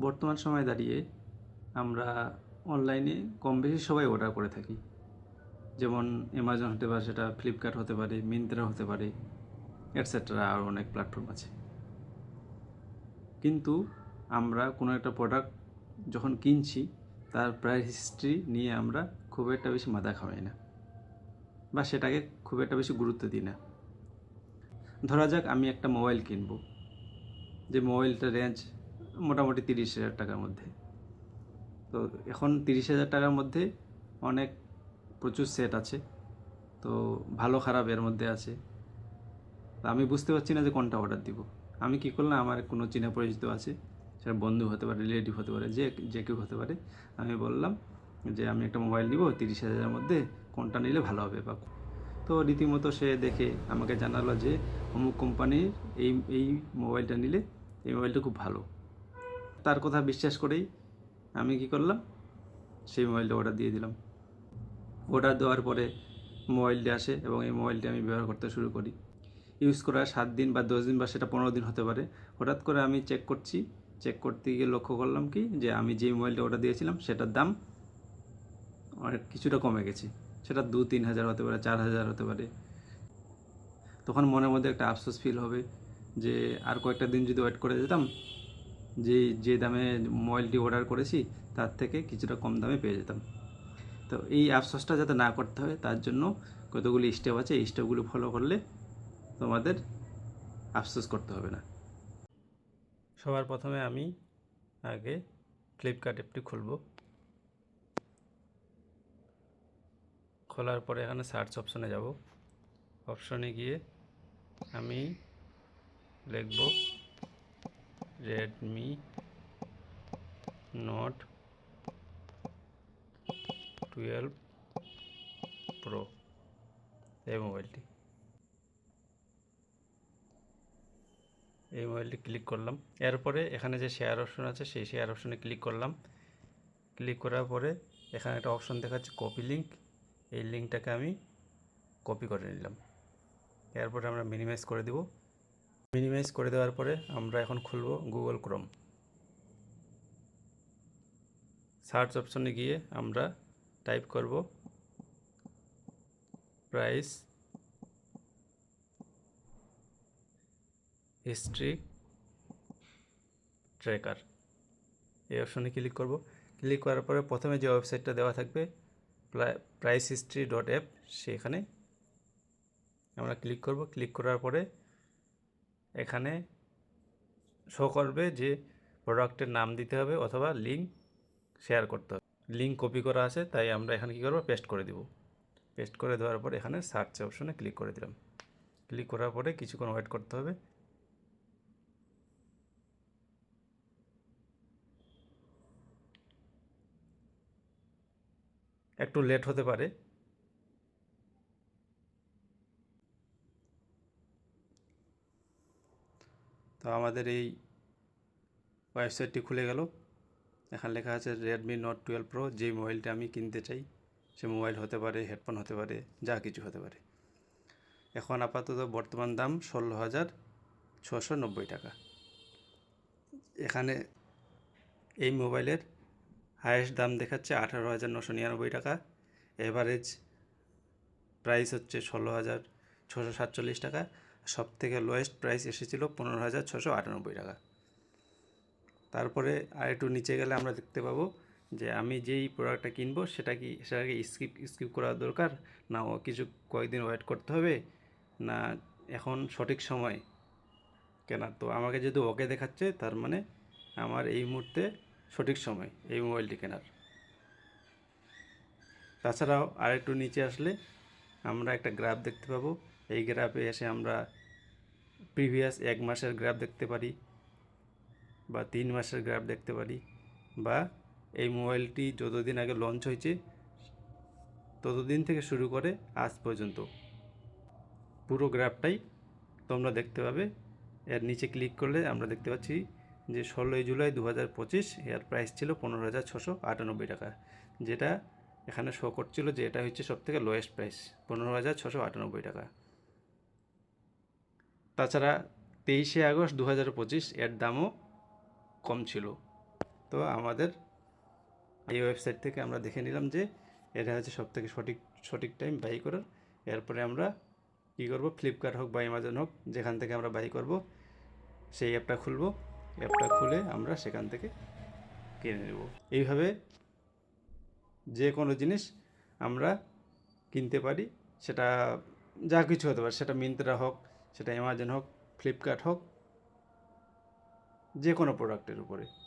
বর্তমান সময়ে দাঁড়িয়ে আমরা অনলাইনে কম বেশি সবাই অর্ডার করে থাকি। যেমন অ্যামাজন হতে পারে, সেটা ফ্লিপকার্ট হতে পারে মিন্ত্রা হতে পারে এটসেট্রা আরও অনেক প্ল্যাটফর্ম আছে। কিন্তু আমরা কোনো একটা প্রোডাক্ট যখন কিনছি, তার প্রাইস হিস্ট্রি নিয়ে আমরা খুব একটা বেশি মাথা খাওয়াই না বা সেটাকে খুব একটা বেশি গুরুত্ব দিই না। ধরা যাক আমি একটা মোবাইল কিনবো। যে মোবাইলটা রেঞ্জ মোটামুটি তিরিশ হাজার টাকার মধ্যে। তো এখন তিরিশ হাজার টাকার মধ্যে অনেক প্রচুর সেট আছে। তো ভালো খারাপ এর মধ্যে আছে। আমি বুঝতে পারছি না যে কোনটা অর্ডার দিব। আমি কী করলাম, আমার কোনো চেনা পরিচিত আছে, সেটা বন্ধু হতে পারে রিলেটিভ হতে পারে, যে যে কেউ হতে পারে, আমি বললাম যে, আমি একটা মোবাইল নিব, তিরিশ হাজারের মধ্যে কোনটা নিলে ভালো হবে বা তো রীতিমতো সে দেখে আমাকে জানালো যে, অমুক কোম্পানির এই এই মোবাইলটা নিলে, এই মোবাইলটা খুব ভালো। তার কথা বিশ্বাস করেই আমি কি করলাম? সেই মোবাইলটা অর্ডার দিয়ে দিলাম। অর্ডার দেওয়ার পরে মোবাইলটি আসে এবং এই মোবাইলটি আমি ব্যবহার করতে শুরু করি। ইউজ করার সাত দিন বা দশ দিন বা সেটা পনেরো দিন হতে পারে। হঠাৎ করে আমি চেক করছি। চেক করতে গিয়ে লক্ষ্য করলাম কি? যে আমি যে মোবাইলটা অর্ডার দিয়েছিলাম, সেটার দাম অনেক কিছুটা কমে গেছে। সেটা দু তিন হাজার হতে পারে, চার হাজার হতে পারে। তখন মনের মধ্যে একটা আফসোস ফিল হবে যে আর কয়েকটা দিন যদি ওয়েট করে যেতাম যে যে দামে মোবাইলটি অর্ডার করেছি, তার থেকে কিছুটা কম দামে পেয়ে যেতাম। তো এই আফসোসটা যাতে না করতে হয়, তার জন্য কতগুলি স্টেপ আছে, এই স্টেপগুলো ফলো করলে তোমাদের আফসোস করতে হবে না। সবার প্রথমে আমি আগে ফ্লিপকার্ট অ্যাপটি খুলব। খোলার পরে এখানে সার্চ অপশনে যাব। অপশনে গিয়ে আমি লিখব রেডমি নোট টুয়েলভ প্রো এই মোবাইলটি। এই মোবাইলটি ক্লিক করলাম। এরপরে এখানে যে শেয়ার অপশন আছে, সেই শেয়ার অপশনে ক্লিক করলাম। ক্লিক করার পরে এখানে একটা অপশন দেখাচ্ছে কপি লিঙ্ক এই লিঙ্কটাকে আমি কপি করে নিলাম। এরপরে আমরা মিনিমাইজ করে দেব। মিনিমাইজ করে দেওয়ার পরে আমরা এখন খুলব গুগল ক্রোম সার্চ অপশনে গিয়ে আমরা টাইপ করব প্রাইস হিস্ট্রি ট্র্যাকার এই অপশনে ক্লিক করব। ক্লিক করার পরে প্রথমে যে ওয়েবসাইটটা দেওয়া থাকবে প্রাইস হিস্ট্রি ডট অ্যাপ সেখানে আমরা ক্লিক করব। ক্লিক করার পরে এখানে শো করবে যে প্রোডাক্টের নাম দিতে হবে অথবা লিঙ্ক শেয়ার করতে হবে। লিঙ্ক কপি করা আছে, তাই আমরা এখানে কী করব? পেস্ট করে দেব। পেস্ট করে দেওয়ার পর এখানে সার্চ অপশনে ক্লিক করে দিলাম। ক্লিক করার পরে কিছুক্ষণ ওয়েট করতে হবে। একটু লেট হতে পারে। তো আমাদের এই ওয়েবসাইটটি খুলে গেল। এখানে লেখা আছে রেডমি নোট টুয়েলভ প্রো যে মোবাইলটা আমি কিনতে চাই, সে মোবাইল হতে পারে, হেডফোন হতে পারে, যা কিছু হতে পারে। এখন আপাতত বর্তমান দাম ষোলো হাজার ছশো নব্বই টাকা। এখানে এই মোবাইলের হায়েস্ট দাম দেখাচ্ছে আঠারো হাজার নশো নিরানব্বই টাকা। এভারেজ প্রাইস হচ্ছে ষোলো হাজার ছশো সাতচল্লিশ টাকা। সব থেকে লোয়েস্ট প্রাইস এসেছিল পনেরো হাজার ছশো আটানব্বই টাকা। তারপরে আর একটু নিচে গেলে আমরা দেখতে পাবো যে আমি যেই প্রোডাক্টটা কিনবো সেটা কি, সেটাকে স্কিপ স্কিপ করা দরকার? না ও কিছু কয়েকদিন ওয়েট করতে হবে? না এখন সঠিক সময়? কেনার তো আমাকে যেহেতু ওকে দেখাচ্ছে, তার মানে আমার এই মুহূর্তে সঠিক সময় এই মোবাইলটি কেনার। তাছাড়াও আর একটু নিচে আসলে আমরা একটা গ্রাফ দেখতে পাবো। এই গ্রাফে এসে আমরা প্রিভিয়াস এক মাসের গ্রাফ দেখতে পারি বা তিন মাসের গ্রাফ দেখতে পারি বা এই মোবাইলটি যতদিন আগে লঞ্চ হয়েছে, ততদিন থেকে শুরু করে আজ পর্যন্ত। পুরো গ্রাফটাই তোমরা দেখতে পাবে। এর নিচে ক্লিক করলে আমরা দেখতে পাচ্ছি যে ষোলোই জুলাই দু হাজার পঁচিশ এর প্রাইস ছিল পনেরো হাজার ছশো আটানব্বই টাকা, যেটা এখানে শো করছিল যে এটা হচ্ছে সব থেকে লোয়েস্ট প্রাইস পনেরো হাজার ছশো আটানব্বই টাকা। তাছাড়া তেইশে আগস্ট দু হাজার পঁচিশ এর দামও কম ছিল। তো আমাদের এই ওয়েবসাইট থেকে আমরা দেখে নিলাম যে এটা হচ্ছে সব থেকে সঠিক সঠিক টাইম বাই করার। এরপরে আমরা কী করব? ফ্লিপকার্ট হোক বা অ্যামাজন হোক, যেখান থেকে আমরা বাই করব, সেই অ্যাপটা খুলবো। অ্যাপটা খুলে আমরা সেখান থেকে কিনে নেব। এইভাবে যে কোনো জিনিস আমরা কিনতে পারি, সেটা যা কিছু হতে পারে, সেটা মিন্ত্রা হোক সেটা অ্যামাজন হোক ফ্লিপকার্ট হোক যে কোনো প্রোডাক্টের উপরে।